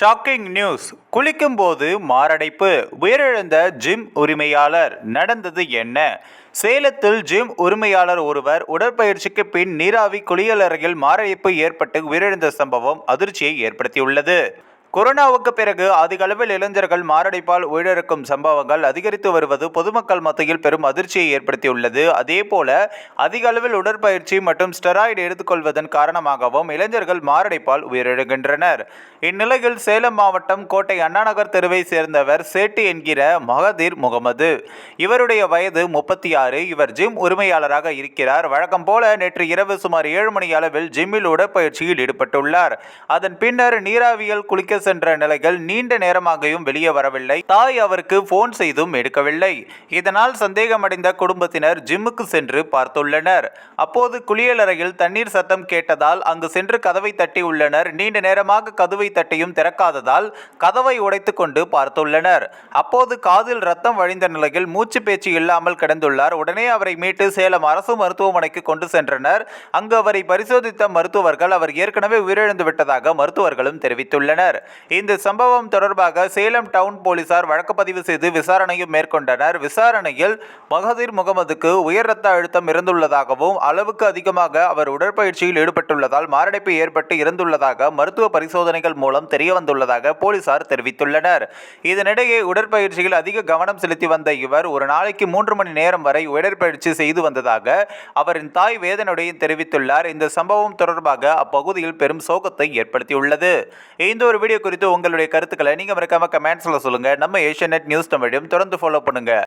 Shocking news குளிக்கும் போது மாரடைப்பு. உயிரிழந்த ஜிம் உரிமையாளர். நடந்தது என்ன? சேலத்தில் ஜிம் உரிமையாளர் ஒருவர் உடற்பயிற்சிக்கு பின் நீராவி குளியலறையில் மாரடைப்பு ஏற்பட்டு உயிரிழந்த சம்பவம் அதிர்ச்சியை ஏற்படுத்தியுள்ளது. கொரோனாவுக்கு பிறகு அதிக அளவில் இளைஞர்கள் மாரடைப்பால் உயிரிழக்கும் சம்பவங்கள் அதிகரித்து வருவது பொதுமக்கள் மத்தியில் பெரும் அதிர்ச்சியை ஏற்படுத்தியுள்ளது. அதேபோல அதிகளவில் அதிக அளவில் உடற்பயிற்சி மற்றும் ஸ்டெராய்டு எடுத்துக்கொள்வதன் காரணமாகவும் இளைஞர்கள் மாரடைப்பால் உயிரிழக்கின்றனர் இந்நிலையில் சேலம் மாவட்டம் கோட்டை அண்ணாநகர் தெருவை சேர்ந்தவர் சேட்டு என்கிற மகதீர் முகமது. இவருடைய வயது முப்பத்தி ஆறு இவர் ஜிம் உரிமையாளராக இருக்கிறார். வழக்கம் போல நேற்று இரவு சுமார் ஏழு மணி அளவில் ஜிம்மில் உடற்பயிற்சியில் ஈடுபட்டுள்ளார். அதன் பின்னர் நீராவியல் குளிக்க சென்ற நிலையில் நீண்ட நேரமாகியும் வெளியே வரவில்லை. தாய் அவருக்கு போன் செய்தும் எடுக்கவில்லை. இதனால் சந்தேகமடைந்த குடும்பத்தினர் ஜிம்முக்கு சென்று பார்த்துள்ளனர். அப்போது குளியலறையில் தண்ணீர் சத்தம் கேட்டதால் அங்கு சென்று கதவை தட்டி உள்ளனர். நீண்ட நேரமாக கதவை தட்டியும் திறக்காததால் கதவை உடைத்து கொண்டு பார்த்துள்ளனர். அப்போது காதில் ரத்தம் வழிந்த நிலையில் மூச்சு பேச்சு இல்லாமல் கிடந்துள்ளார். உடனே அவரை மீட்டு சேலம் அரசு மருத்துவமனைக்கு கொண்டு சென்றனர். அங்கு அவரை பரிசோதித்த மருத்துவர்கள் அவர் ஏற்கனவே உயிரிழந்து விட்டதாக மருத்துவர்களும் தெரிவித்துள்ளனர். இந்த சம்பவம் தொடர்பாக சேலம் டவுன் போலீசார் வழக்கு பதிவு செய்து விசாரணையும் மேற்கொண்டனர். விசாரணையில் மகதீர் முகமதுக்கு உயர் ரத்த அழுத்தம் இருந்துள்ளதாகவும் அளவுக்கு அதிகமாக அவர் உடற்பயிற்சியில் ஈடுபட்டுள்ளதால் மாரடைப்பு ஏற்பட்டு இறந்துள்ளதாக மருத்துவ பரிசோதனைகள் மூலம் தெரிய வந்துள்ளதாக போலீசார் தெரிவித்துள்ளனர். இதனிடையே உடற்பயிற்சியில் அதிக கவனம் செலுத்தி வந்த இவர் ஒரு நாளைக்கு மூன்று மணி நேரம் வரை உடற்பயிற்சி செய்து வந்ததாக அவரின் தாய் வேதனுடையும் தெரிவித்துள்ளார். இந்த சம்பவம் தொடர்பாக அப்பகுதியில் பெரும் சோகத்தை ஏற்படுத்தியுள்ளது. இந்த ஒரு வீடியோ குறித்து உங்களுடைய கருத்துக்களை நீங்க மறக்காம கமெண்ட்ஸில் சொல்லுங்க. நம்ம ஏஷியா நியூஸ் தமிழையும் தொடர்ந்து ஃபாலோ பண்ணுங்கள்